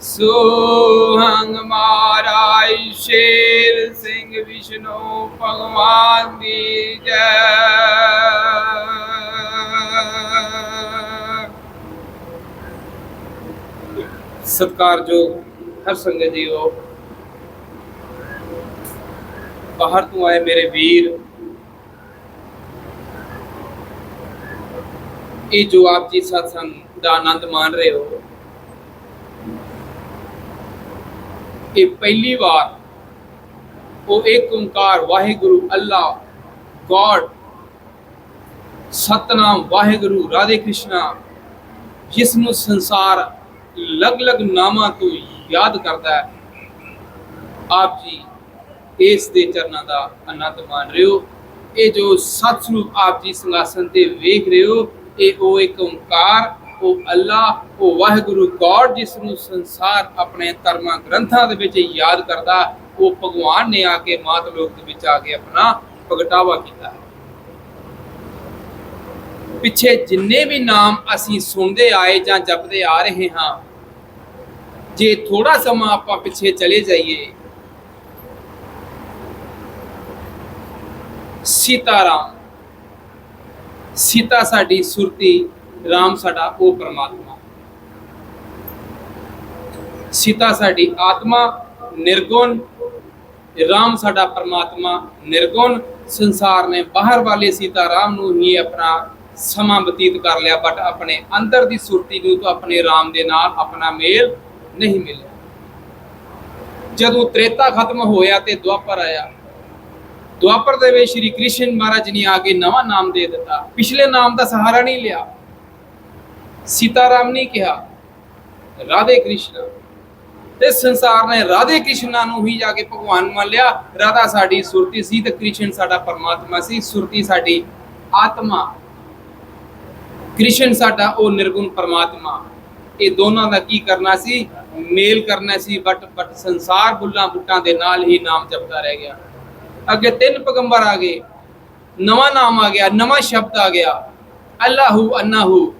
ਸੁਹੰਗ ਮਾਰਾਈ ਸ਼ੇਰ ਸਿੰਘ ਵਿਸ਼ਨੂੰ ਭਗਵਾਨ ਦੀ ਜੈ ਸਤਿਕਾਰਯੋਗ ਹਰ ਸੰਗਤ ਜੀਓ ਬਾਹਰ ਤੋਂ ਆਏ ਮੇਰੇ ਵੀਰ ਇਹ ਜੋ ਆਪ ਜੀ ਸਤਸੰਗ ਦਾ ਆਨੰਦ ਮਾਣ ਰਹੇ ਹੋ ਇਹ ਪਹਿਲੀ ਵਾਰ ਉਹ ਇੱਕ ਓੰਕਾਰ ਵਾਹਿਗੁਰੂ, ਅੱਲਾ, ਗੋਡ, ਸਤਨਾਮ ਵਾਹਿਗੁਰੂ, ਰਾਧੇ ਕ੍ਰਿਸ਼ਨਾ ਜਿਸ ਨੂੰ ਸੰਸਾਰ ਅਲੱਗ-ਅਲੱਗ ਨਾਮਾਂ ਤੋਂ ਯਾਦ ਕਰਦਾ ਹੈ। ਆਪ ਜੀ ਇਸ ਦੇ ਚਰਨਾਂ ਦਾ ਆਨੰਦ ਮਾਣ ਰਹੇ ਹੋ। ਇਹ ਜੋ ਸਤਿ ਸਰੂਪ ਆਪ ਜੀ ਸਿੰਘਾਸਨ ਤੇ ਵੇਖ ਰਹੇ ਹੋ, ਇਹ ਉਹ ਇੱਕ ਓੰਕਾਰ ਉਹ ਅੱਲਾ ਉਹ ਵਾਹਿਗੁਰੂ ਗੋਡ ਜਿਸ ਨੂੰ ਸੰਸਾਰ ਆਪਣੇ ਧਰਮਾਂ ਗ੍ਰੰਥਾਂ ਦੇ ਵਿੱਚ ਯਾਦ ਕਰਦਾ, ਉਹ ਭਗਵਾਨ ਨੇ ਆ ਕੇ ਮਾਤ ਲੋਕ ਦੇ ਵਿੱਚ ਆ ਕੇ ਆਪਣਾ ਪ੍ਰਗਟਾਵਾ ਕੀਤਾ। ਪਿੱਛੇ ਜਿੰਨੇ ਵੀ ਨਾਮ ਅਸੀਂ ਸੁਣਦੇ ਆਏ ਜਾਂ ਜਪਦੇ ਆ ਰਹੇ ਹਾਂ, ਜੇ ਥੋੜਾ ਸਮਾਂ ਆਪਾਂ ਪਿੱਛੇ ਚਲੇ ਜਾਈਏ, ਸੀਤਾਰਾਮ, ਸੀਤਾ ਸਾਡੀ ਸੁਰਤੀ ਰਾਮ ਸਾਡਾ ਉਹ ਪਰਮਾਤਮਾ। ਸੀਤਾ ਸਾਡੀ ਆਤਮਾ, ਨਿਰਗੁਣ। ਰਾਮ ਸਾਡਾ ਪਰਮਾਤਮਾ, ਨਿਰਗੁਣ। ਸੰਸਾਰ ਨੇ ਬਾਹਰ ਵਾਲੇ ਸੀਤਾ ਰਾਮ ਨੂੰ ਹੀ ਆਪਣਾ ਸਮਾਂ ਬਤੀਤ ਕਰ ਲਿਆ ਬਟ ਆਪਣੇ ਅੰਦਰ ਦੀ ਸੁਰਤੀ ਨੂੰ ਤਾਂ ਆਪਣੇ ਰਾਮ ਦੇ ਨਾਲ ਆਪਣਾ ਮੇਲ ਨਹੀਂ ਮਿਲਿਆ। ਜਦੋਂ ਤ੍ਰੇਤਾ ਖਤਮ ਹੋਇਆ ਤੇ ਦੁਆਪਰ ਆਇਆ। ਦੁਆਪਰ ਦੇ ਵਿੱਚ ਸ਼੍ਰੀ ਕ੍ਰਿਸ਼ਨ ਮਹਾਰਾਜ ਨੇ ਆ ਕੇ ਨਵਾਂ ਨਾਮ ਦੇ ਦਿੱਤਾ। ਪਿਛਲੇ ਨਾਮ ਦਾ ਸਹਾਰਾ ਨਹੀਂ ਲਿਆ। ਸੀਤਾਰਾਮ ਨੇ ਕਿਹਾ, ਰਾਧੇ ਕ੍ਰਿਸ਼ਨ ਤੇ ਸੰਸਾਰ ਨੇ ਰਾਧੇ ਕ੍ਰਿਸ਼ਨਾ ਨੂੰ ਹੀ ਜਾ ਕੇ ਭਗਵਾਨ ਮੰਨ ਲਿਆ। ਰਾਧਾ ਸਾਡੀ ਸੁਰਤੀ ਸੀ ਤੇ ਕ੍ਰਿਸ਼ਨ ਸਾਡਾ ਪਰਮਾਤਮਾ ਸੀ। ਸੁਰਤੀ ਸਾਡੀ ਆਤਮਾ, ਕ੍ਰਿਸ਼ਨ ਸਾਡਾ ਉਹ ਨਿਰਗੁਣ ਪਰਮਾਤਮਾ। ਇਹ ਦੋਨਾਂ ਦਾ ਕੀ ਕਰਨਾ ਸੀ? ਮੇਲ ਕਰਨਾ ਸੀ ਬਟ ਬਟ ਸੰਸਾਰ ਬੁੱਲਾਂ ਬੁੱਟਾਂ ਦੇ ਨਾਲ ਹੀ ਨਾਮ ਜਪਦਾ ਰਹਿ ਗਿਆ। ਅੱਗੇ ਤਿੰਨ ਪੈਗੰਬਰ ਆ ਗਏ, ਨਵਾਂ ਨਾਮ ਆ ਗਿਆ, ਨਵਾਂ ਸ਼ਬਦ ਆ ਗਿਆ। ਅੱਲਾਹੂ, ਅੰਨਾਹੂ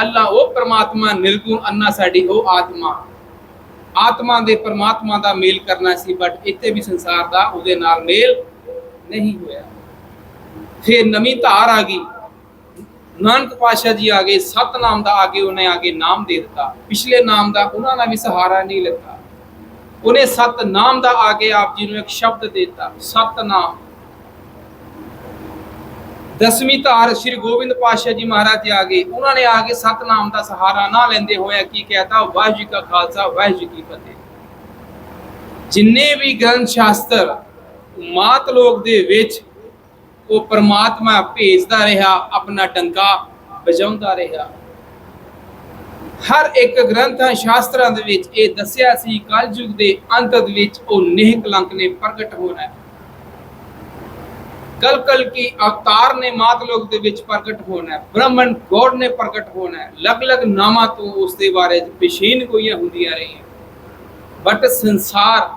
ਅੱਲਾ ਉਹ ਪਰਮਾਤਮਾ ਨਿਰਗੁਣ ਅੰਨਾ ਸਾਡੀ ਉਹ ਆਤਮਾ। ਆਤਮਾ ਦੇ ਪਰਮਾਤਮਾ ਦਾ ਮੇਲ ਕਰਨਾ ਸੀ ਬਟ ਇੱਥੇ ਵੀ ਸੰਸਾਰ ਦਾ ਉਹਦੇ ਨਾਲ ਮੇਲ ਨਹੀਂ ਹੋਇਆ। ਫਿਰ ਨਵੀਂ ਧਾਰ ਆ ਗਈ। ਨਾਨਕ ਪਾਸ਼ਾ ਜੀ ਆ ਗਏ, ਸਤਨਾਮ ਦਾ ਆ ਕੇ ਉਹਨੇ ਆ ਕੇ ਨਾਮ ਦੇ ਦਿੱਤਾ। ਪਿਛਲੇ ਨਾਮ ਦਾ ਉਹਨਾਂ ਦਾ ਵੀ ਸਹਾਰਾ ਨਹੀਂ ਲਿੱਤਾ। ਉਹਨੇ ਸਤ ਨਾਮ ਦਾ ਆ ਕੇ ਆਪ ਜੀ ਨੂੰ ਇੱਕ ਸ਼ਬਦ ਦਿੱਤਾ, ਸਤਨਾਮ। ਦਸਵੀਂ ਧਾਰ ਸ੍ਰੀ ਗੋਬਿੰਦ ਪਾਤਸ਼ਾਹ ਜੀ ਮਹਾਰਾਜ ਜੀ ਆ ਗਏ। ਉਹਨਾਂ ਨੇ ਆ ਕੇ ਸਤਨਾਮ ਦਾ ਸਹਾਰਾ ਨਾ ਲੈਂਦੇ ਹੋਇਆ ਕੀ ਕਹਿਤਾ? ਵਾਹਿਗੁਰੂ ਜੀ ਕਾ ਖਾਲਸਾ, ਵਾਹਿਗੁਰੂ ਜੀ ਕੀ ਫਤਿਹ। ਜਿੰਨੇ ਵੀ ਗ੍ਰੰਥ ਸ਼ਾਸਤਰ ਮਾਤ ਲੋਕ ਦੇ ਵਿੱਚ ਉਹ ਪਰਮਾਤਮਾ ਭੇਜਦਾ ਰਿਹਾ, ਆਪਣਾ ਡੰਕਾ ਵਜਾਉਂਦਾ ਰਿਹਾ। ਹਰ ਇੱਕ ਗ੍ਰੰਥਾਂ ਸ਼ਾਸਤਰਾਂ ਦੇ ਵਿੱਚ ਇਹ ਦੱਸਿਆ ਸੀ, ਕਲਯੁਗ ਦੇ ਅੰਤ ਦੇ ਵਿੱਚ ਉਹ ਨਿਹ ਕਲੰਕ ਨੇ ਪ੍ਰਗਟ ਹੋਣਾ ਹੈ। ਕਲ ਕੀ ਅਵਤਾਰ ਨੇ ਮਾਤ ਲੋਕ ਦੇ ਵਿੱਚ ਪ੍ਰਗਟ ਹੋਣਾ ਹੈ ਬ੍ਰਹਮਣ ਗੋਡ ਨੇ ਪ੍ਰਗਟ ਹੋਣਾ ਹੈ ਅਲੱਗ-ਅਲੱਗ ਨਾਮਾਂ ਤੋਂ ਉਸ ਦੇ ਬਾਰੇ ਪੇਸ਼ੀਨ ਕੋਈਆਂ ਹੁੰਦੀਆਂ ਰਹੀਆਂ ਬਟ ਸੰਸਾਰ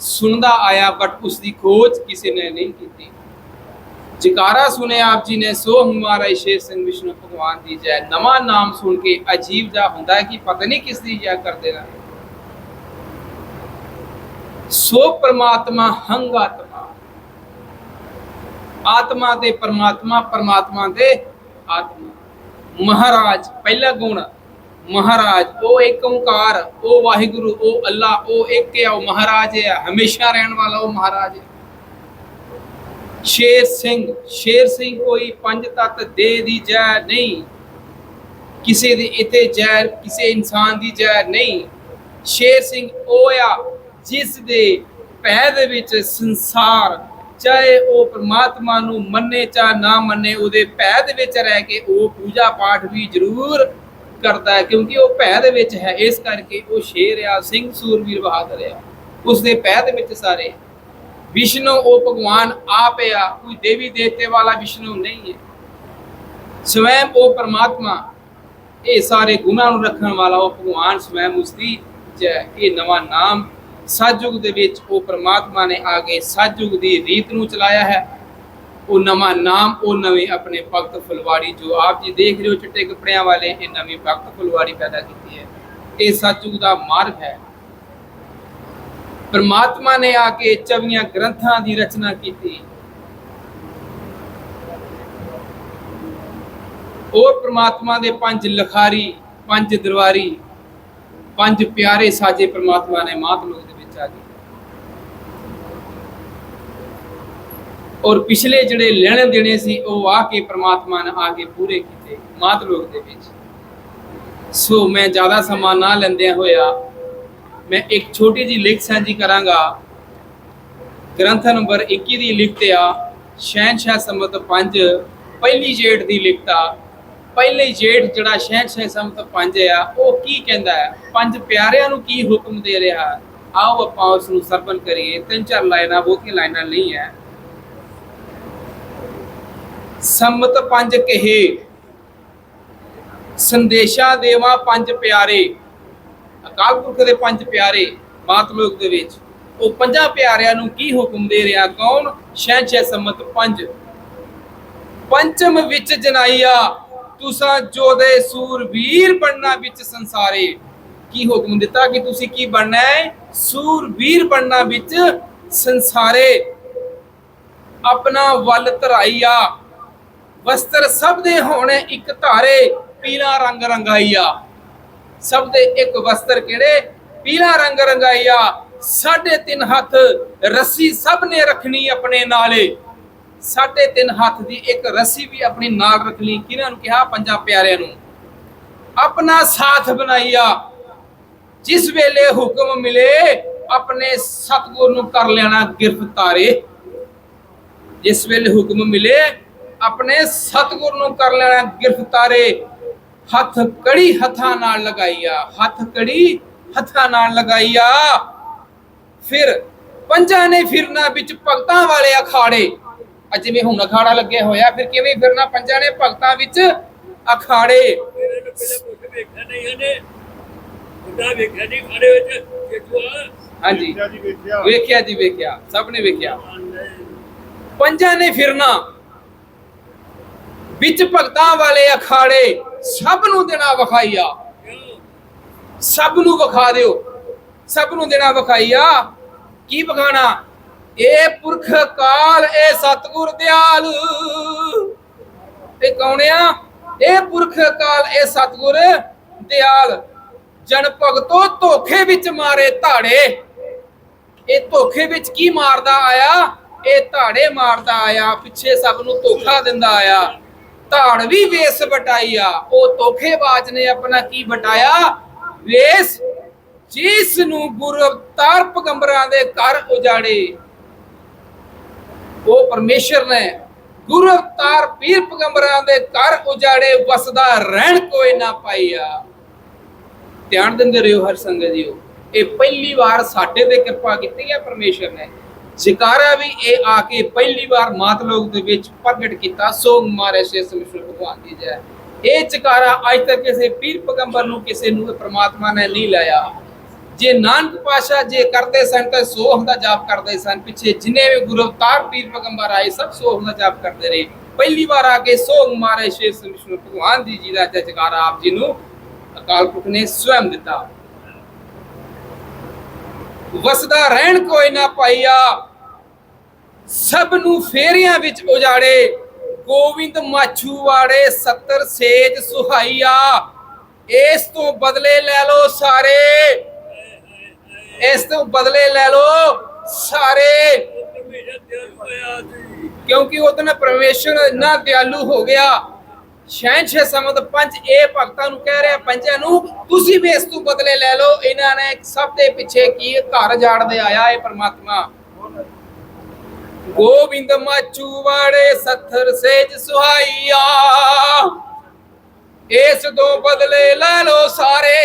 ਸੁਣਦਾ ਆਇਆ ਬਟ ਉਸ ਦੀ ਖੋਜ ਕਿਸੇ ਨੇ ਨਹੀਂ ਕੀਤੀ ਜਕਾਰਾ ਸੁਨੇ ਆਪ ਜੀ ਨੇ ਸੋ ਹਮਾਰਾ ਸ਼ੇਰ ਸਿੰਘ ਵਿਸ਼ਨੂੰ ਭਗਵਾਨ ਦੀ ਜੈ ਨਵਾਂ ਨਾਮ ਸੁਣ ਕੇ ਅਜੀਬ ਜਾ ਹੁੰਦਾ ਹੈ ਕਿ ਪਤਾ ਨਹੀਂ ਕਿਸ ਦੀ ਜੈ ਕਰਦੇ ਰਹੇ ਸੋ ਪ੍ਰਮਾਤਮਾ ਹੰਗ ਆਤਮਾ ਆਤਮਾ ਤੇ ਪਰਮਾਤਮਾ ਪਰਮਾਤਮਾ ਤੇ ਆਤਮਾ। ਮਹਾਰਾਜ, ਪਹਿਲਾ ਗੁਣ। ਮਹਾਰਾਜ, ਉਹ ਇੱਕ ਓੰਕਾਰ, ਉਹ ਵਾਹਿਗੁਰੂ, ਉਹ ਅੱਲਾ, ਉਹ ਇੱਕ ਹੈ, ਉਹ ਮਹਾਰਾਜ ਹੈ। ਹਮੇਸ਼ਾ ਰਹਿਣ ਵਾਲਾ ਉਹ ਮਹਾਰਾਜ ਹੈ। ਸ਼ੇਰ ਸਿੰਘ ਸ਼ੇਰ ਸਿੰਘ ਕੋਈ ਪੰਜ ਤੱਤ ਦੇ ਦੀ ਜੈ ਨਹੀਂ। ਕਿਸੇ ਦੀ ਇਤੇ ਜੈ, ਕਿਸੇ ਇਨਸਾਨ ਦੀ ਜੈ ਨਹੀਂ। ਸ਼ੇਰ ਸਿੰਘ ਉਹ ਆ ਜਿਸ ਦੇ ਪੈ ਦੇ ਵਿੱਚ ਸੰਸਾਰ ਚਾਹੇ ਉਹ ਪ੍ਰਮਾਤਮਾ ਨੂੰ ਮੰਨੇ ਚਾ ਨਾ ਮੰਨੇ, ਉਹਦੇ ਪੈ ਦੇ ਵਿੱਚ ਰਹਿ ਕੇ ਉਹ ਪੂਜਾ ਪਾਠ ਵੀ ਜ਼ਰੂਰ ਕਰਦਾ ਹੈ, ਕਿਉਂਕਿ ਉਹ ਭੈ ਦੇ ਵਿੱਚ ਹੈ। ਇਸ ਕਰਕੇ ਉਹ ਸ਼ੇਰ ਆ, ਸਿੰਘ ਸੂਰਵੀਰ ਬਹਾਦਰ ਆ। ਉਸ ਦੇ ਭੈ ਦੇ ਵਿੱਚ ਸਾਰੇ। ਵਿਸ਼ਨੂੰ, ਉਹ ਭਗਵਾਨ ਆਪ ਆ, ਕੋਈ ਦੇਵੀ ਦੇਵਤੇ ਵਾਲਾ ਵਿਸ਼ਨੂੰ ਨਹੀਂ ਹੈ। ਸਵੈਮ ਉਹ ਪਰਮਾਤਮਾ, ਇਹ ਸਾਰੇ ਗੁਣਾਂ ਨੂੰ ਰੱਖਣ ਵਾਲਾ ਉਹ ਭਗਵਾਨ ਸਵੈਮ ਉਸਦੀ ਜੈ, ਇਹ ਨਵਾਂ ਨਾਮ ਸਤਜੁਗ ਦੇ ਵਿੱਚ ਉਹ ਪ੍ਰਮਾਤਮਾ ਨੇ ਆ ਕੇ ਸਤਜੁਗ ਦੀ ਰੀਤ ਨੂੰ ਚਲਾਇਆ ਹੈ। ਉਹ ਨਵਾਂ ਨਾਮ, ਉਹ ਨਵੇਂ ਆਪਣੇ ਭਗਤ ਫੁਲਵਾੜੀ ਜੋ ਆਪ ਜੀ ਦੇਖ ਰਹੇ ਹੋ ਚਿੱਟੇ ਕੱਪੜਿਆਂ ਵਾਲੇ, ਇਹ ਨਵੀਂ ਭਗਤ ਫੁਲਵਾੜੀ ਪੈਦਾ ਕੀਤੀ ਹੈ। ਇਹ ਸਤਜੁਗ ਦਾ ਮਾਰਗ ਹੈ। ਪਰਮਾਤਮਾ ਨੇ ਆ ਕੇ 24 ਗ੍ਰੰਥਾਂ ਦੀ ਰਚਨਾ ਕੀਤੀ। ਉਹ ਪ੍ਰਮਾਤਮਾ ਦੇ ਪੰਜ ਲਖਾਰੀ, ਪੰਜ ਦਰਬਾਰੀ ਪੰਜ ਪਿਆਰੇ ਸਾਜੇ ਪ੍ਰਮਾਤਮਾ ਨੇ ਮਾਤ ਲੋਕ ਦੇ ਵਿੱਚ ਆ ਗਏ ਔਰ ਪਿਛਲੇ ਜਿਹੜੇ ਲੈਣੇ ਦੇਣੇ ਸੀ, ਉਹ ਆ ਕੇ ਪ੍ਰਮਾਤਮਾ ਨੇ ਆ ਕੇ ਪੂਰੇ ਕੀਤੇ, ਮਾਤ ਲੋਕ ਦੇ ਵਿੱਚ। ਸੋ ਮੈਂ ਜ਼ਿਆਦਾ ਸਮਾਂ ਨਾ ਲੈਂਦਿਆਂ ਹੋਇਆ, ਮੈਂ ਇੱਕ ਛੋਟੀ ਜੀ ਲਿਖ ਸਾਂਝੀ ਕਰਾਂਗਾ। ਗ੍ਰੰਥ ਨੰਬਰ 21 ਦੀ ਲਿਖਤ ਆ ਸ਼ਹਿਨशाह ਸਮਤ 5 ਪਹਿਲੀ ਜੇਠ ਦੀ ਲਿਖਤ ਆ ਪਹਿਲੇ ਜੇਠ ਜਿਹੜਾ ਸ਼ਹਿਨशाह ਸਮਤ 5 ਆ, ਉਹ ਕੀ ਕਹਿੰਦਾ ਹੈ? ਪੰਜ ਪਿਆਰਿਆਂ ਨੂੰ ਕੀ ਹੁਕਮ ਦੇ ਰਿਹਾ? ਆਓ ਆਪਾਂ ਉਸ ਨੂੰ ਸਰਵਨ ਕਰੀਏ। ਤਿੰਨ ਚਾਰ ਲਾਈਨਾਂ ਬਹੁਤੀਆਂ ਲਾਈਨਾਂ ਨਹੀਂ ਹੈ। ਸੰਮਤ ਪੰਜ ਕਹੇ। ਸੰਦੇਸ਼ਾ ਦੇਵਾ ਪੰਜ ਪਿਆਰੇ। ਅਕਾਲ ਪੁਰਖ ਦੇ ਪੰਜ ਪਿਆਰੇ ਮਾਤ ਲੋਕ ਦੇ ਵਿੱਚ। ਉਹ ਪੰਜਾਂ ਪਿਆਰਿਆਂ ਨੂੰ ਕੀ ਹੁਕਮ ਦੇ ਰਿਹਾ? ਕੌਣ? ਸ਼ਹਿਨशाह ਸੰਮਤ ਪੰਜ। ਪੰਚਮ ਵਿੱਚ ਜਨਾਈਆ, ਤੁਸਾਂ ਜੋਦੇ ਸੂਰਵੀਰ ਬਣਨਾ ਵਿੱਚ ਸੰਸਾਰੇ। ਕੀ ਹੁਕਮ ਦਿੱਤਾ ਕਿ ਤੁਸੀਂ ਕੀ ਬਣਨਾ ਹੈ? ਸੂਰਵੀਰ ਬਣਨਾ ਵਿੱਚ ਸੰਸਾਰੇ। ਆਪਣਾ ਵੱਲ ਧਰਾਈਆ। ਵਸਤਰ ਸਭ ਦੇ ਹੋਣੇ ਇੱਕ ਧਾਰੇ, ਪੀਲਾ ਰੰਗ ਰੰਗਾਈਆ। ਸਭ ਦੇ ਇੱਕ ਵਸਤਰ ਕਿਹੜੇ? ਪੀਲਾ ਰੰਗ ਰੰਗਾਈਆ। ਸਾਢੇ ਤਿੰਨ ਹੱਥ ਰੱਸੀ ਸਭ ਨੇ ਰੱਖਣੀ ਆਪਣੇ ਨਾਲੇ। ਸਾਢੇ ਤਿੰਨ ਹੱਥ ਦੀ ਇੱਕ ਰੱਸੀ ਵੀ ਆਪਣੀ ਨਾਲ ਰੱਖ ਲਈ। ਕਿਹਨਾਂ ਨੂੰ ਕਿਹਾ? ਪੰਜਾਂ ਪਿਆਰਿਆਂ ਨੂੰ। ਆਪਣਾ ਸਾਥ ਬਣਾਈਆ। ਜਿਸ ਵੇਲੇ ਹੁਕਮ ਮਿਲੇ, ਆਪਣੇ ਸਤਗੁਰ ਨੂੰ ਕਰ ਲੈਣਾ ਗ੍ਰਿਫਤਾਰੇ। ਜਿਸ ਵੇਲੇ ਹੁਕਮ ਮਿਲੇ ਆਪਣੇ ਸਤਗੁਰ ਨੂੰ ਕਰ ਲੈਣਾ ਗ੍ਰਿਫਤਾਰੇ ਹੱਥ ਕੜੀ ਹੱਥਾਂ ਨਾਲ ਲਗਾਈਆ। ਹੱਥ ਕੜੀ ਹੱਥਾਂ ਨਾਲ ਲਗਾਈਆ। ਫਿਰ ਪੰਜਾਂ ਨੇ ਫਿਰਨਾ ਵਿੱਚ ਭਗਤਾਂ ਵਾਲੇ ਅਖਾੜੇ। ਜਿਵੇਂ ਹੁਣ ਅਖਾੜਾ ਲੱਗਿਆ ਹੋਇਆ ਫਿਰ ਕਿਵੇਂ ਫਿਰਨਾ? ਪੰਜਾਂ ਨੇ ਭਗਤਾਂ ਵਿੱਚ ਅਖਾੜੇ। ਹਾਂਜੀ। ਵੇਖਿਆ ਜੀ ਵੇਖਿਆ। ਸਭ ਨੇ ਵੇਖਿਆ। ਪੰਜਾਂ ਨੇ ਫਿਰਨਾ। ਵਿੱਚ ਭਗਤਾਂ ਵਾਲੇ ਅਖਾੜੇ ਸਭ ਨੂੰ ਦੇਣਾ ਵਿਖਾਈਆ। ਸਭ ਨੂੰ ਵਿਖਾ ਦਿਓ। ਸਭ ਨੂੰ ਦੇਣਾ ਵਿਖਾਈਆ। ਕੀ ਵਿਖਾਣਾ? ਇਹ ਪੁਰਖ ਕਾਲ ਇਹ ਸਤਗੁਰ ਦਿਆਲ। ਇਹ ਕੌਣ ਇਹ ਪੁਰਖ ਕਾਲ ਇਹ ਸਤਗੁਰ ਦਿਆਲ। ਜਨ ਭਗਤੋ ਧੋਖੇ ਵਿੱਚ ਮਾਰੇ ਧਾੜੇ। ਇਹ ਧੋਖੇ ਵਿੱਚ ਕੀ ਮਾਰਦਾ ਆਇਆ? ਇਹ ਧਾੜੇ ਮਾਰਦਾ ਆਇਆ। ਪਿੱਛੇ ਸਭ ਨੂੰ ਧੋਖਾ ਦਿੰਦਾ ਆਇਆ। ਧਾੜ ਵੇਸ ਵਟਾਈ ਉਹ ਧੋਖੇਬਾਜ਼ ਨੇ ਆਪਣਾ ਕੀ ਵਟਾਇਆ? ਵੇਸ ਜਿਸ ਨੂੰ ਗੁਰੂ ਅਵਤਾਰ ਪਗੰਬਰਾਂ ਦੇ ਘਰ ਉਜਾੜੇ। ਉਹ ਪਰਮੇਸ਼ਰ ਨੇ ਗੁਰੂ ਅਵਤਾਰ ਪੀਰ ਪਗੰਬਰਾਂ ਦੇ ਘਰ ਉਜਾੜੇ, ਵਸਦਾ ਰਹਿਣ ਕੋਈ ਨਾ ਪਾਈਆ ਧਿਆਨ ਦਿੰਦੇ ਰਹੋ ਹਰ ਸੰਗਤ ਜੀਓ। ਇਹ ਪਹਿਲੀ ਵਾਰ ਸਾਡੇ ਤੇ ਕਿਰਪਾ ਕੀਤੀ ਹੈ ਪਰਮੇਸ਼ਰ ਨੇ। ਜ਼ਿਕਾਰਾ ਵੀ ਇਹ ਆ ਕੇ ਪਹਿਲੀ ਵਾਰ ਮਾਤ ਲੋਕ ਦੇ ਵਿੱਚ ਪ੍ਰਗਟ ਕੀਤਾ। ਸੋ ਮਾਰੇ ਸੇ ਸਮਿਸ਼ਰ ਭਗਵਾਨ ਦੀ ਜੈ। ਇਹ ਜ਼ਿਕਾਰਾ ਅੱਜ ਤੱਕ ਕਿਸੇ ਪੀਰ ਪਗੰਬਰ ਨੂੰ, ਕਿਸੇ ਨੂੰ ਪ੍ਰਮਾਤਮਾ ਨੇ ਨਹੀਂ ਲਾਇਆ। ਜੇ ਨਾਨਕ ਪਾਸ਼ਾ ਜੇ ਕਰਦੇ ਸਨ ਤਾਂ ਸੋਹ ਦਾ ਜਾਪ ਕਰਦੇ ਸਨ। ਪਿੱਛੇ ਜਿਨੇ ਵੀ ਗੁਰੂ ਅਵਤਾਰ ਪੀਰ ਪਗੰਬਰ ਆਏ, ਸਭ ਸੋਹ ਦਾ ਜਾਪ ਕਰਦੇ ਰਹੇ। ਪਹਿਲੀ ਵਾਰ ਆ ਕੇ ਸੋਹ ਮਾਰੇ ਸੇ ਸਮਿਸ਼ਰ ਭਗਵਾਨ ਦੀ ਜੀ ਦਾ ਜੈਕਾਰਾ ਆਪ ਜੀ ਨੂੰ ਅਕਾਲ ਪੁਰਖ ਨੇ ਸਵੈਮ ਦਿੱਤਾ। ਵਸਦਾ ਰਹਿਣ ਕੋਈ ਨਾ ਪਾਈਆ। ਸਭ ਨੂੰ ਫੇਰਿਆਂ ਵਿੱਚ ਉਜਾੜੇ। ਗੋਵਿੰਦ ਮਾਛੂ ਵਾੜੇ 70 ਸੇਜ ਸੁਹਾਈਆ। ਇਸ ਤੋਂ ਬਦਲੇ ਲੈ ਲੋ ਸਾਰੇ। ਇਸ ਤੋਂ ਬਦਲੇ ਲੈ ਲੋ ਸਾਰੇ। ਕਿਉਂਕਿ ਉਹਦੇ ਪਰਮੇਸ਼ਰ ਇੰਨਾ ਦਿਆਲੂ ਹੋ ਗਿਆ। ਸ਼ਹਿਨशाह ਸਮਤ ਪੰਜ ਇਹ ਭਗਤਾਂ ਨੂੰ ਕਹਿ ਰਿਹਾ ਪੰਜਾਂ ਨੂੰ, ਤੁਸੀਂ ਵੀ ਇਸ ਤੋਂ ਬਦਲੇ ਲੈ ਲਓ। ਇਹਨਾਂ ਨੇ ਸਭ ਦੇ ਪਿੱਛੇ ਕੀ ਘਰ ਜਾੜਦੇ ਆਇਆ ਇਹ ਪਰਮਾਤਮਾ। ਗੋਬਿੰਦ ਮਾਚੂ ਵਾੜੇ ਸੱਥਰ ਸੇਜ ਸੁਹਾਈਆ ਇਸ ਤੋਂ ਬਦਲੇ ਲੈ ਲੋ ਸਾਰੇ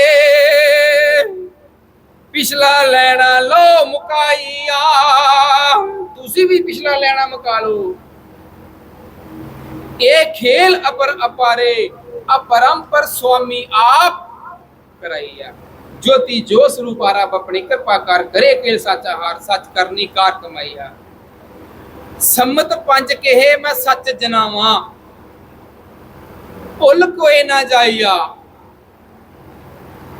ਪਿਛਲਾ ਲੈਣਾ ਲੋ ਮੁਕਾਈਆ ਤੁਸੀਂ ਵੀ ਪਿਛਲਾ ਲੈਣਾ ਮੁਕਾ ਲੋ ਇਹ ਖੇਲ ਅਪਰ ਅਪਾਰੇ ਅਪਰੰਪਰ ਸੁਆਮੀ ਆਪ ਕਰਾਈਆ ਜੋਤੀ ਜੋ ਸਰੂਪ ਆਪ ਆਪਣੀ ਕਿਰਪਾ ਕਰ ਕਰੇ ਕੇਲ ਸਾਚਾ ਹਾਰ ਸੱਚ ਕਰਨੀ ਕਾਰ ਕਮਾਈਆ ਸੰਮਤ ਪੰਜ ਕਹੇ ਮੈਂ ਸੱਚ ਜਨਾਵਾਂ। ਭੁੱਲ ਕੋਈ ਨਾ ਜਾਈਆ।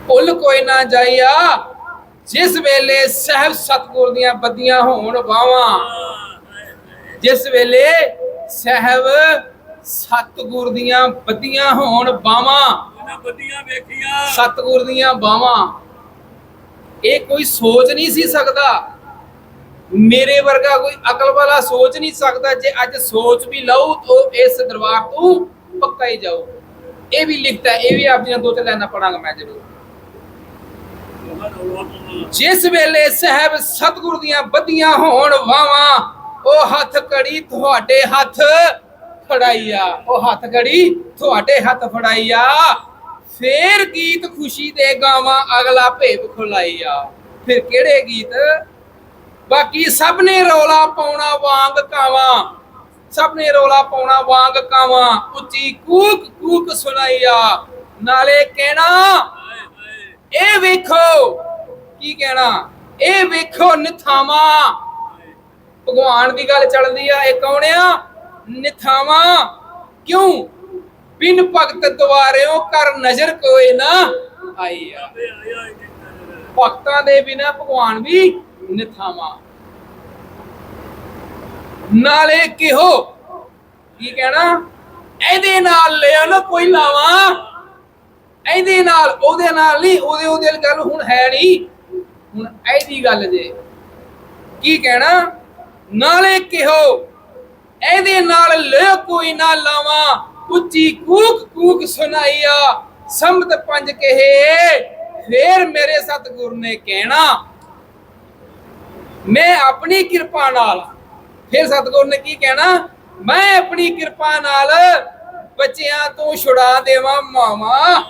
ਭੁੱਲ ਕੋਈ ਨਾ ਜਾਈਆ। ਜਿਸ ਵੇਲੇ ਸਹਿਬ ਸਤਗੁਰ ਦੀਆਂ ਬੱਦੀਆਂ ਹੋਣ ਬਾਵਾਂ ਜਿਸ ਵੇਲੇ ਸਹਿਬ ਸਤਗੁਰ ਦੀਆਂ ਬੱਦੀਆਂ ਹੋਣ ਬਾਵਾਂ ਬੱਦੀਆਂ ਵੇਖੀਆਂ। ਸਤਗੁਰ ਦੀਆਂ ਬਾਵਾਂ ਇਹ ਕੋਈ ਸੋਚ ਨਹੀਂ ਸੀ ਸਕਦਾ। ਮੇਰੇ ਵਰਗਾ ਕੋਈ ਅਕਲ ਵਾਲਾ ਸੋਚ ਨਹੀਂ ਸਕਦਾ ਜੇ ਅੱਜ ਸੋਚ ਵੀ ਲਊ ਤਾਂ ਇਸ ਦਰਬਾਰ ਤੋਂ ਪੱਕਾ ਹੀ ਜਾਊ। ਇਹ ਵੀ ਲਿਖਤਾ ਇਹ ਵੀ ਆਪਣੀਆਂ ਦੋ ਤੇ ਲੈਣਾ ਪੜਾਂਗਾ ਮੈਂ ਜ਼ਰੂਰ। ਜਿਸ ਵੇਲੇ ਸਹਿਬ ਸਤਗੁਰ ਦੀਆਂ ਬੱਦੀਆਂ ਹੋਣ ਵਾਵਾਂ, ਉਹ ਹੱਥ ਕੜੀ ਤੁਹਾਡੇ ਹੱਥ ਫੜਾਈਆ। ਉਹ ਹੱਥ ਕੜੀ ਤੁਹਾਡੇ ਹੱਥ ਫੜਾਈਆ। ਫੇਰ ਗੀਤ ਖੁਸ਼ੀ ਦੇ ਗਾਵਾਂ, ਅਗਲਾ ਭੇਵ ਖੁਲਾਈਆ। ਫਿਰ ਕਿਹੜੇ ਗੀਤ? ਬਾਕੀ ਸਭ ਨੇ ਰੌਲਾ ਪਾਉਣਾ ਵਾਂਗ ਕਾਵਾਂ। ਸਭ ਨੇ ਰੌਲਾ ਪਾਉਣਾ ਵਾਂਗ ਕਾਵਾਂ। ਉੱਚੀ ਕੂਕ ਕੂਕ ਸੁਣਾਈਆ। ਨਾਲੇ ਕਹਿਣਾ, ਇਹ ਵੇਖੋ, ਕੀ ਕਹਿਣਾ? ਇਹ ਵੇਖੋ ਨਿਥਾਵਾਂ। ਭਗਵਾਨ ਦੀ ਗੱਲ ਚੱਲਦੀ ਆ, ਇਹ ਕੌਣ ਆ? ਨਿਥਾਵਾਂ। ਕਿਉਂ? ਬਿਨ ਭਗਤ ਦੁਆਰਿਓ ਕਰ ਨਜ਼ਰ ਕੋਈ ਨਾ ਆਈ ਆ। ਭਗਤਾਂ ਦੇ ਬਿਨਾ ਭਗਵਾਨ ਵੀ ਨਿਥਾਵਾਂ ਨਾਲੇ ਕਿਹੋ? ਕੀ ਕਹਿਣਾ? ਇਹਦੇ ਨਾਲ ਲਿਆ ਨਾ ਕੋਈ ਲਾਵਾਂ। ਇਹਦੇ ਨਾਲ, ਉਹਦੇ ਨਾਲ ਨਹੀਂ, ਉਹਦੇ ਉਹਦੇ ਗੱਲ ਹੁਣ ਹੈ ਨਹੀਂ। ਹੁਣ ਇਹਦੀ ਗੱਲ ਜੇ। ਕੀ ਕਹਿਣਾ? ਨਾਲੇ ਕਿਹੋ? ਇਹਦੇ ਨਾਲ ਲਿਆ ਕੋਈ ਨਾ ਲਾਵਾਂ। ਉੱਚੀ ਕੂਕ ਕੂਕ ਸੁਣਾਈਆ। ਸੰਮਤ ਪੰਜ ਕਹੇ। ਫੇਰ ਮੇਰੇ ਸਤਿਗੁਰ ਨੇ ਕਹਿਣਾ ਮੈਂ ਆਪਣੀ ਕਿਰਪਾ ਨਾਲ, ਫਿਰ ਸਤਿਗੁਰ ਨੇ ਕੀ ਕਹਿਣਾ? ਮੈਂ ਆਪਣੀ ਕਿਰਪਾ ਨਾਲ ਬੱਚਿਆਂ ਤੋਂ ਛੁਡਾ ਦੇਵਾਂ ਮਾਵਾ।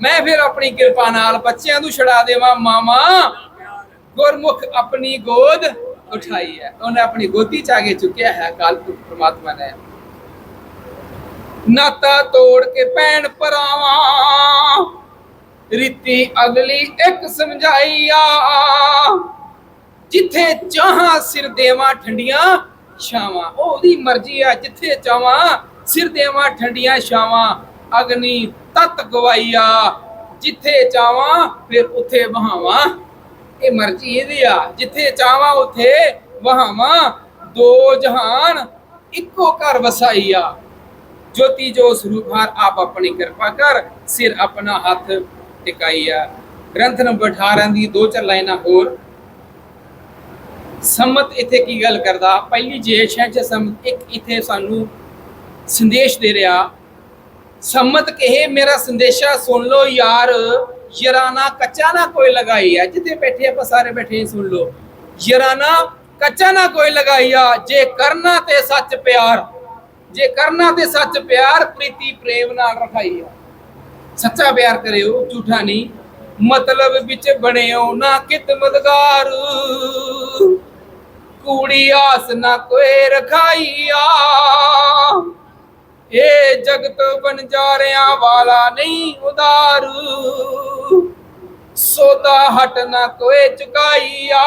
ਮੈਂ ਫਿਰ ਆਪਣੀ ਕਿਰਪਾ ਨਾਲ ਬੱਚਿਆਂ ਨੂੰ ਛੁਡਾ ਦੇਵਾਂ ਮਾਮਾ ਗੁਰਮੁਖ ਆਪਣੀ ਗੋਦ ਉਠਾਈ ਹੈ। ਉਹਨੇ ਆਪਣੀ ਗੋਦੀ ਚ ਆਗੇ ਚੁੱਕਿਆ ਹੈ ਕਾਲ ਪ੍ਰਮਾਤਮਾ ਨੇ। ਨਾਤਾ ਤੋੜ ਕੇ ਭੈਣ ਭਰਾਵਾਂ, ਰੀਤੀ ਅਗਲੀ ਇੱਕ ਸਮਝਾਈਆ ਜਿੱਥੇ ਚਾਹਾਂ ਸਿਰ ਦੇਵਾਂ ਠੰਡੀਆਂ ਛਾਵਾਂ ਉਹ ਉਹਦੀ ਮਰਜ਼ੀ ਆ, ਜਿੱਥੇ ਚਾਹਾਂ ਸਿਰ ਦੇਵਾਂ ਠੰਡੀਆਂ ਛਾਵਾਂ, ਅਗਨੀ ਤਤ ਗਵਾਈਆ, ਜਿੱਥੇ ਚਾਹਾਂ ਫਿਰ ਉੱਥੇ ਵਹਾਵਾਂ। ਇਹ ਮਰਜ਼ੀ ਇਹਦੀ ਆ, ਜਿੱਥੇ ਚਾਹਾਂ ਉੱਥੇ ਵਹਾਵਾਂ। ਦੋ ਜਹਾਨ ਇੱਕੋ ਘਰ ਵਸਾਈ ਆ ਜੋਤੀ ਜੋ ਸਰੂਪਾਰ ਆਪ ਆਪਣੀ ਕਿਰਪਾ ਕਰ, ਸਿਰ ਆਪਣਾ ਹੱਥ ਟਿਕਾਈਆ। ਗ੍ਰੰਥ ਨੰਬਰ 18 ਦੀ ਦੋ ਚਾਰ ਲਾਈਨਾਂ ਹੋਰ। ਸੰਮਤ ਇੱਥੇ ਕੀ ਗੱਲ ਕਰਦਾ? ਪਹਿਲੀ ਜੇਸ਼ ਹੈ ਸੰਮਤ, ਇੱਕ ਇੱਥੇ ਸਾਨੂੰ ਸੰਦੇਸ਼ ਦੇ ਰਿਹਾ, ਸੰਮਤ ਕਹੇ, ਮੇਰਾ ਸੰਦੇਸ਼ਾ ਸੁਣ ਲੋ ਯਾਰ, ਯਰਾਨਾ ਕੱਚਾ ਨਾ ਕੋਈ ਲਗਾਈ ਹੈ ਜਿੱਥੇ ਬੈਠੇ ਆਪਾਂ ਸਾਰੇ ਬੈਠੇ ਸੁਣ ਲੋ ਯਰਾਨਾ ਕੱਚਾ ਨਾ ਕੋਈ ਲਗਾਈ ਆ, ਜੇ ਕਰਨਾ ਤੇ ਸੱਚ ਪਿਆਰ, ਜੇ ਕਰਨਾ ਤੇ ਸੱਚ ਪਿਆਰ, ਪ੍ਰੀਤੀ ਪ੍ਰੇਮ ਨਾਲ ਰਖਾਈ ਆ। ਸੱਚਾ ਪਿਆਰ ਕਰਿਓ, ਝੂਠਾ ਨਹੀਂ। ਮਤਲਬ ਵਿੱਚ ਬਣਿਓ ਨਾ ਕਿਤ ਮਦਗਾਰ ਕੂੜੀ ਆਸ ਨਾ ਕੋਈ ਰਖਾਈਆ। ਇਹ ਜਗਤ ਬੰਜਾਰਿਆਂ ਵਾਲਾ ਨਹੀਂ ਉਦਾਰ। ਸੋਦਾ ਹਟ ਨਾ ਕੋਈ ਚੁਕਾਈਆ।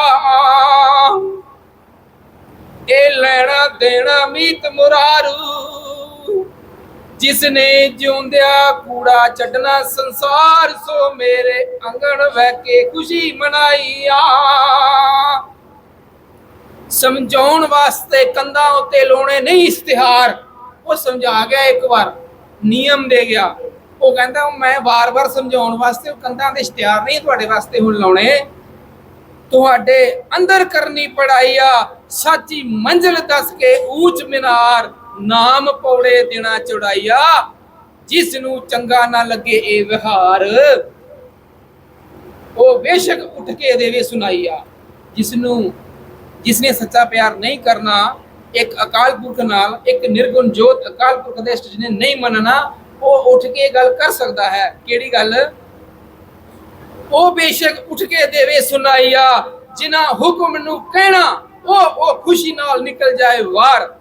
ਇਹ ਲੈਣਾ ਦੇਣਾ ਮੀਤ ਮੁਰਾਰੂ। ਜਿਸ ਨੇ ਜਿਉਂਦਿਆ ਕੂੜਾ ਛੱਡਣਾ ਸੰਸਾਰ, ਸੋ ਮੇਰੇ ਅੰਗਣ ਵਹਿ ਕੇ ਖੁਸ਼ੀ ਮਨਾਈਆ। ਸਮਝਾਉਣ ਵਾਸਤੇ ਕੰਧਾਂ ਉੱਤੇ ਲਾਉਣੇ ਨਹੀਂ ਇਸ਼ਤਿਹਾਰ। ਉਹ ਸਮਝਾ ਗਿਆ ਇੱਕ ਵਾਰ, ਨਿਯਮ ਦੇ ਗਿਆ। ਉਹ ਕਹਿੰਦਾ ਮੈਂ ਵਾਰ-ਵਾਰ ਸਮਝਾਉਣ ਵਾਸਤੇ, ਉਹ ਕੰਧਾਂ ਦੇ ਇਸ਼ਤਿਹਾਰ ਨਹੀਂ ਤੁਹਾਡੇ ਵਾਸਤੇ ਹੁਣ ਲਾਉਣੇ। ਤੁਹਾਡੇ ਅੰਦਰ ਕਰਨੀ ਪੜਾਈਆ ਸਾਚੀ ਮੰਜ਼ਿਲ ਦੱਸ ਕੇ ਊਚ ਮਿਨਾਰ ਨਾਮ ਪੌੜੇ ਦੇਣਾ ਚੜਾਈਆ ਜਿਸ ਨੂੰ ਚੰਗਾ ਨਾ ਲੱਗੇ ਇਹ ਵਿਹਾਰ। ਉਹ ਬੇਸ਼ੱਕ ਉੱਠ ਕੇ ਦੇਵੇ ਸੁਣਾਈਆ ਜਿਸ ਨੂੰ ਜਿਸ ਨੇ ਸੱਚਾ ਪਿਆਰ ਨਹੀਂ ਕਰਨਾ, ਇੱਕ ਅਕਾਲ ਪੁਰਖ ਨਾਲ, ਇੱਕ ਨਿਰਗੁਣ ਜੋਤ ਅਕਾਲ ਪੁਰਖ ਦੇ ਇਸ਼ਟ ਜਿਹਨੇ ਨਹੀਂ ਮੰਨਣਾ, ਉਹ ਉੱਠ ਕੇ ਗੱਲ ਕਰ ਸਕਦਾ ਹੈ। ਕਿਹੜੀ ਗੱਲ? ਉਹ ਬੇਸ਼ੱਕ ਉੱਠ ਕੇ ਦੇਵੇ ਸੁਣਾਈਆ ਜਿਨ੍ਹਾਂ ਹੁਕਮ ਨੂੰ ਕਹਿਣਾ, ਉਹ ਉਹ ਖੁਸ਼ੀ ਨਾਲ ਨਿਕਲ ਜਾਏ ਵਾਰ।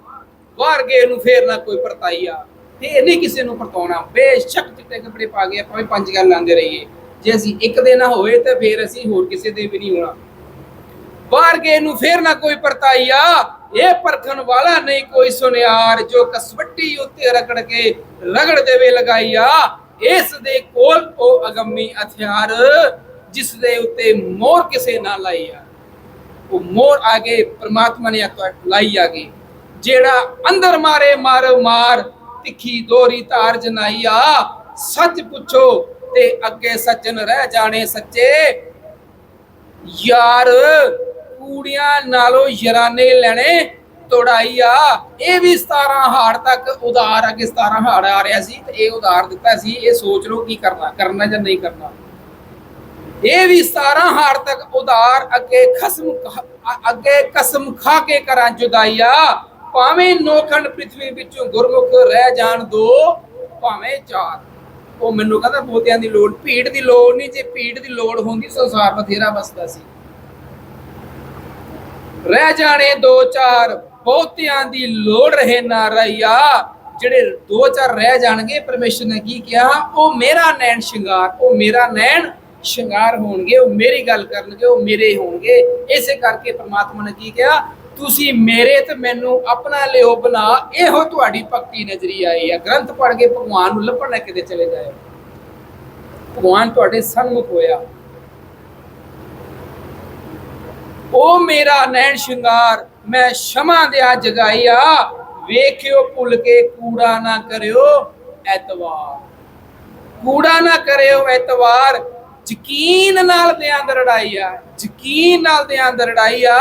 ਵਾਰ ਗਏ ਨੂੰ ਫੇਰ ਨਾ ਕੋਈ ਪਰਤਾਈਆ। ਤੇ ਨਹੀਂ ਕਿਸੇ ਨੂੰ ਪਰਤਾਉਣਾ। ਬੇਸ਼ੱਕ ਚਿੱਟੇ ਕੱਪੜੇ ਪਾ ਕੇ ਆਪਾਂ ਪੰਜ ਗੱਲ ਲਾਉਂਦੇ ਰਹੀਏ। ਜੇ ਅਸੀਂ ਇੱਕ ਦੇ ਨਾ ਹੋਏ ਤਾਂ ਫੇਰ ਅਸੀਂ ਹੋਰ ਕਿਸੇ ਦੇ ਵੀ ਨਹੀਂ ਹੋਣਾ। ਬਾਹਰ ਗਏ ਨੂੰ ਫੇਰ ਨਾ ਕੋਈ ਪਰਤਾਈਆ। ਇਹ ਪਰਖਣ ਵਾਲਾ ਨਹੀਂ ਕੋਈ ਸੁਨਿਆਰ, ਜੋ ਕਸਵੱਟੀ ਉੱਤੇ ਰਗੜ ਕੇ ਰਗੜ ਦੇਵੇ ਲਗਾਈਆ। ਇਸ ਦੇ ਕੋਲ ਉਹ ਅਗੰਮੀ ਹਥਿਆਰ, ਜਿਸ ਦੇ ਉੱਤੇ ਮੋਰ ਕਿਸੇ ਨਾ ਲਾਈਆ। ਉਹ ਮੋਰ ਆਗੇ ਪ੍ਰਮਾਤਮਾ ਨੇ ਆਪਾਂ ਲਾਈ ਆਗੇ। ਜਿਹੜਾ ਅੰਦਰ ਮਾਰੇ ਮਾਰ ਮਾਰ, ਤਿੱਖੀ ਦੋਰੀ ਧਾਰ ਜਨਾਈਆ। ਸੱਚ ਪੁੱਛੋ ਤੇ ਅੱਗੇ ਸੱਜਣ ਰਹਿ ਜਾਣੇ ਸੱਚੇ। ਯਾਰ ਕੂੜੀਆਂ ਨਾਲੋਂ ਯਰਾਨੇ ਲੈਣੇ ਤੋੜਾਈ ਆ। ਇਹ ਵੀ 17 ਹਾੜ ਤੱਕ ਉਧਾਰ ਅੱਗੇ 17 ਹਾੜ ਆ ਰਿਹਾ ਸੀ ਤੇ ਇਹ ਉਧਾਰ ਦਿੱਤਾ ਸੀ। ਇਹ ਸੋਚ ਲਓ ਕੀ ਕਰਨਾ ਕਰਨਾ ਜਾਂ ਨਹੀਂ ਕਰਨਾ। ਇਹ ਵੀ 17 ਹਾੜ ਤੱਕ ਉਧਾਰ ਅੱਗੇ ਖਸਮ ਅੱਗੇ ਕਸਮ ਖਾ ਕੇ ਕਰਾਂ ਜੁਦਾਈਆ ਭਾਵੇਂ ਨੋਖੰਡ ਪ੍ਰithvi ਵਿੱਚੋਂ ਗੁਰਮੁਖ ਰਹਿ ਜਾਣ ਦੋ, ਭਾਵੇਂ ਚਾਰ। ਉਹ ਮੈਨੂੰ ਕਹਿੰਦਾ ਬੋਤਿਆਂ ਦੀ ਲੋੜ, ਭੀੜ ਦੀ ਲੋੜ ਨਹੀਂ। ਜੇ ਭੀੜ ਦੀ ਲੋੜ ਹੁੰਦੀ ਸੰਸਾਰ ਬਥੇਰਾ ਵਸਦਾ ਸੀ। ਰਹਿ ਜਾਣੇ ਦੋ ਚਾਰ, ਬਹੁਤਿਆਂ ਦੀ ਲੋੜ ਰਹੇ ਨਾ ਰਈਆ ਜਿਹੜੇ ਦੋ ਚਾਰ ਰਹਿ ਜਾਣਗੇ, ਪਰਮੇਸ਼ਰ ਨੇ ਕੀ ਕਿਹਾ? ਉਹ ਮੇਰਾ ਨੈਣ ਸ਼ਿੰਗਾਰ, ਉਹ ਮੇਰਾ ਨੈਣ ਸ਼ਿੰਗਾਰ ਹੋਣਗੇ, ਉਹ ਮੇਰੀ ਗੱਲ ਕਰਨਗੇ, ਉਹ ਮੇਰੇ ਹੋਣਗੇ। ਇਸੇ ਕਰਕੇ ਪ੍ਰਮਾਤਮਾ ਨੇ ਕੀ ਕਿਹਾ? ਤੁਸੀਂ ਮੇਰੇ ਤੇ ਮੈਨੂੰ ਆਪਣਾ ਲਿਓ ਬਣਾ। ਇਹੋ ਤੁਹਾਡੀ ਭਗਤੀ ਨਜ਼ਰੀ ਆਈ ਹੈ ਗ੍ਰੰਥ ਪੜ੍ਹ ਕੇ ਭਗਵਾਨ ਨੂੰ ਲੱਭਣ ਨਾ ਕਿਤੇ ਚਲੇ ਜਾਏ ਭਗਵਾਨ ਤੁਹਾਡੇ ਸਨਮੁਖ ਹੋਇਆ। ਉਹ ਮੇਰਾ ਨੈਣ ਸ਼ਿੰਗਾਰ, ਮੈਂ ਸ਼ਮਾ ਦਿਆ ਜਗਾਈਆ ਵੇਖਿਓ, ਭੁੱਲ ਕੇ ਕੂੜਾ ਨਾ ਕਰਿਓ ਐਤਵਾਰ। ਕੂੜਾ ਨਾ ਕਰਿਓ ਐਤਵਾਰ, ਯਕੀਨ ਨਾਲ ਦੇ ਅੰਦਰ ਲੜਾਈਆ ਯਕੀਨ ਨਾਲ ਦੇ ਅੰਦਰ ਲੜਾਈਆ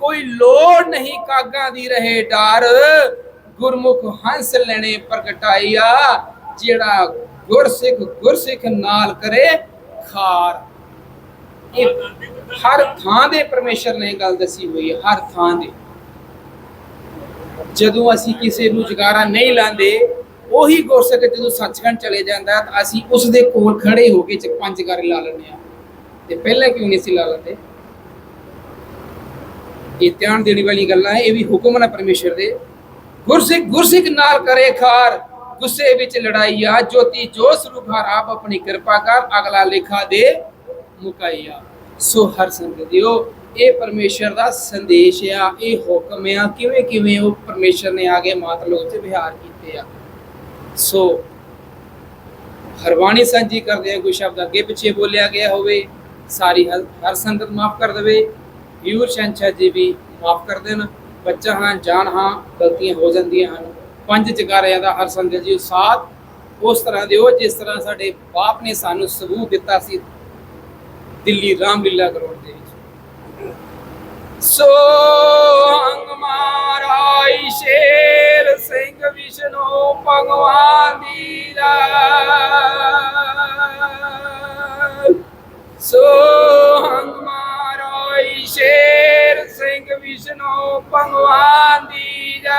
ਕੋਈ ਲੋੜ ਨਹੀਂ ਕਾਗਾਂ ਦੀ ਰਹੇ ਡਰ, ਗੁਰਮੁਖ ਹੰਸ ਲੈਣੇ ਪ੍ਰਗਟਾਈਆ ਜਿਹੜਾ ਗੁਰਸਿੱਖ ਗੁਰਸਿੱਖ ਨਾਲ ਕਰੇ, ਖਾਰ। ਇਹ ਹਰ ਥਾਂ ਦੇ ਪਰਮੇਸ਼ਰ ਨੇ ਗੱਲ ਦੱਸੀ ਹੋਈ ਹੈ, ਹਰ ਥਾਂ ਦੇ। ਜਦੋਂ ਅਸੀਂ ਕਿਸੇ ਨੂੰ ਜਗਾਰਾ ਨਹੀਂ ਲਾਂਦੇ, ਉਹੀ ਗੁਰਸਿੱਖ ਜਦੋਂ ਸੱਚਖੰਡ ਚਲੇ ਜਾਂਦਾ, ਤਾਂ ਅਸੀਂ ਉਸ ਦੇ ਕੋਲ ਖੜੇ ਹੋ ਕੇ ਪੰਜ ਗਾਰੇ ਲਾ ਲੈਂਦੇ ਆ ਤੇ ਪਹਿਲਾਂ ਕਿਉਂ ਨਹੀਂ ਸੀ ਲਾ ਲੈਂਦੇ? ਇਹ ਧਿਆਨ ਦੇਣ ਵਾਲੀ ਗੱਲਾਂ ਹੈ ਇਹ ਵੀ ਹੁਕਮ ਹੈ ਪਰਮੇਸ਼ਰ ਦੇ। ਗੁਰਸਿੱਖ ਗੁਰਸਿੱਖ ਨਾਲ ਕਰੇ ਖਾਰ, ਗੁੱਸੇ ਵਿੱਚ ਲੜਾਈਆ ਜੋਤੀ ਜੋ ਸਰੂਪਾਰ ਆਪ ਆਪਣੀ ਕਿਰਪਾ ਕਰ, ਅਗਲਾ ਲੇਖਾ ਦੇ ਮੁਕਾਈਆ ਸੋ ਹਰ ਸੰਗਤ ਦਿਓ, ਇਹ ਪਰਮੇਸ਼ਰ ਦਾ ਸੰਦੇਸ਼ ਆ, ਇਹ ਹੁਕਮ ਆ, ਕਿਵੇਂ ਕਿਵੇਂ ਉਹ ਪਰਮੇਸ਼ਰ ਨੇ ਆਗੇ ਮਾਤ ਲੋਕ ਤੇ ਵਿਹਾਰ ਕੀਤੇ ਆ। ਸੋ ਹਰਵਾਣੀ ਸਾਂਝੀ ਕਰਦੇ ਆ, ਕੋਈ ਸ਼ਬਦ ਅੱਗੇ ਪਿੱਛੇ ਬੋਲਿਆ ਗਿਆ ਹੋਵੇ, ਸਾਰੀ ਹਰ ਹਰ ਸੰਗਤ ਮਾਫ ਕਰ ਦੇਵੇ। ਵੀਰ ਸ਼ੰਚਾ ਜੀ ਵੀ ਮਾਫ ਕਰ ਦੇਣ, ਬੱਚਾ ਹਾਂ, ਜਾਨ ਹਾਂ, ਗਲਤੀਆਂ ਹੋ ਜਾਂਦੀਆਂ ਹਨ। ਪੰਜ ਜਗਾਰਿਆਂ ਦਾ ਹਰ ਸੰਗਤ ਜੀ ਸਾਥ, ਉਸ ਤਰ੍ਹਾਂ ਦੇ ਉਹ ਜਿਸ ਤਰ੍ਹਾਂ ਸਾਡੇ ਬਾਪ ਨੇ ਸਾਨੂੰ ਸਬੂਤ ਦਿੱਤਾ ਸੀ ਦਿੱਲੀ ਰਾਮਲੀਲਾ ਗਰਾਊਂਡ ਦੇ ਵਿੱਚ। ਸੋ ਅੰਗ ਮਾਰਾਈ ਸ਼ੇਰ ਸਿੰਘ ਵਿਸ਼ਨੋ ਭਗਵਾਨ ਦੀ ਰਾਜ। ਸੋ ਅੰਗ ਮਾਰਾਈ ਸ਼ੇਰ ਸਿੰਘ ਵਿਸ਼ਨੋ ਭਗਵਾਨ ਦੀ ਰਾਜ।